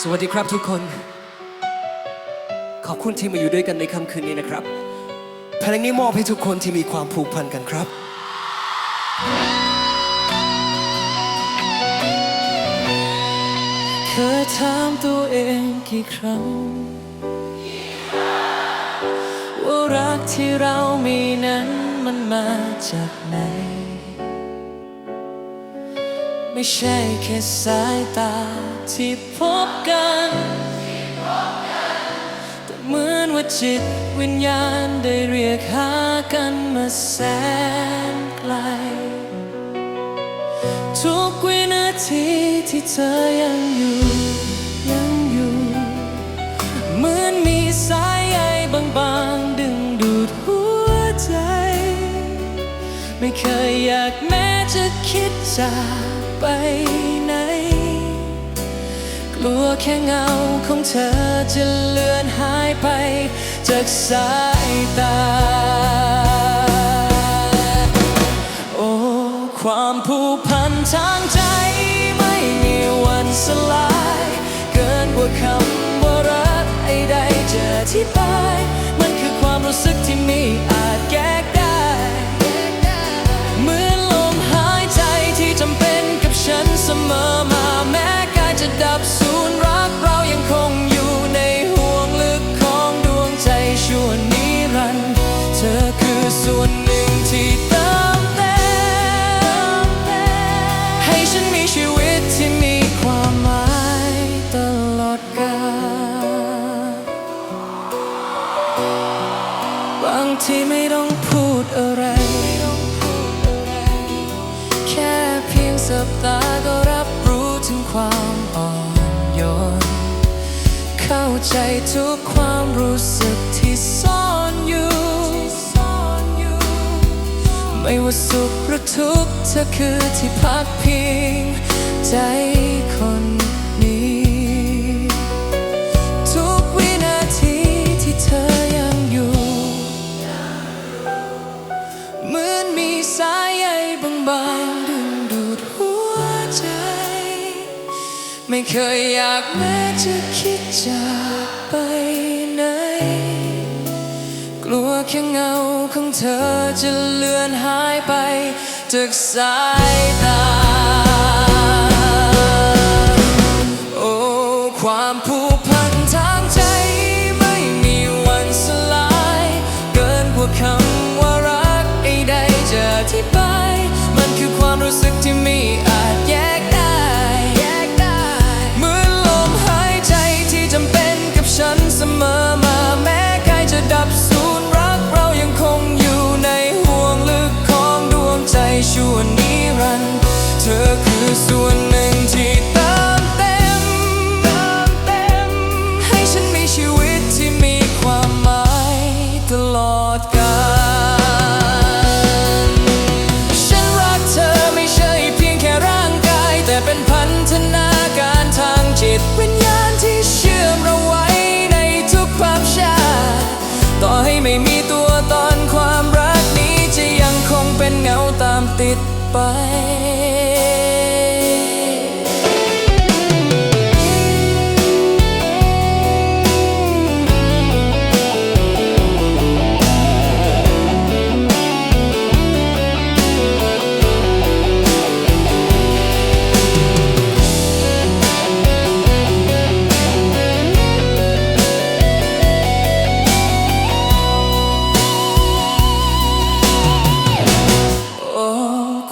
สวัสดีครับทุกคน ขอบคุณที่มาอยู่ด้วยกันในค่ำคืนนี้นะครับเพลงนี้มอบให้ทุกคนที่มีความผูกพันกันครับเคยถามตัวเองกี่ครั้ง ว่ารักที่เรามีนั้นมันมาจากไหน ใช่แค่สายตาที่พบกัน แต่เหมือนว่าจิตวิญญาณได้เรียกหากันมาแสนไกล ทุกวินาทีที่เธอยังอยู่ยังอยู่ เหมือนมีสายใยบางๆ ดึงดูดหัวใจ ไม่เคยอยากแม้จะคิดจาก ไปไหน กลัวแค่เงาของเธอจะเลือนหายไป จากสายตา โอ้ ความผูกพันทางใจ ไม่มีวันสลาย เกินกว่าคำว่ารักไอ้ใดจะอธิบาย ส่วนหนึ่งที่เติมเต็มให้ฉันมีชีวิตที่มีความหมายตลอดกาลบางทีไม่ต้องพูดอะไร แค่เพียงสบตาก็รับรู้ถึงความอ่อนโยน เข้าใจทุกความรู้สึกที่ซ่อน ไม่ว่าสุขหรือทุกข์เธอคือที่พักพิง ใจคนนี้ ทุกวินาทีที่เธอยังอยู่ เหมือนมีสายใยบางๆดึงดูดหัวใจ ไม่เคยอยากแม้จะคิดจากไป แค่เงาของเธอจะเลือนหายไป จากสายตา โอ้ ความผู ติ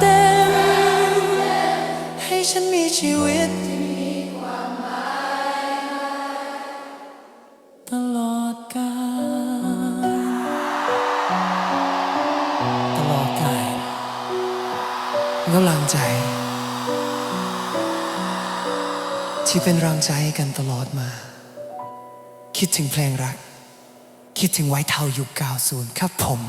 เต็ม ให้ฉันมีชีวิตที่มีความหมายตลอดกาลตลอดกาลแล้วเรางใจ ที่เป็นแรงใจกันตลอดมา คิดถึงเพลงรัก คิดถึงไว้เท่ายุค90 ครับผม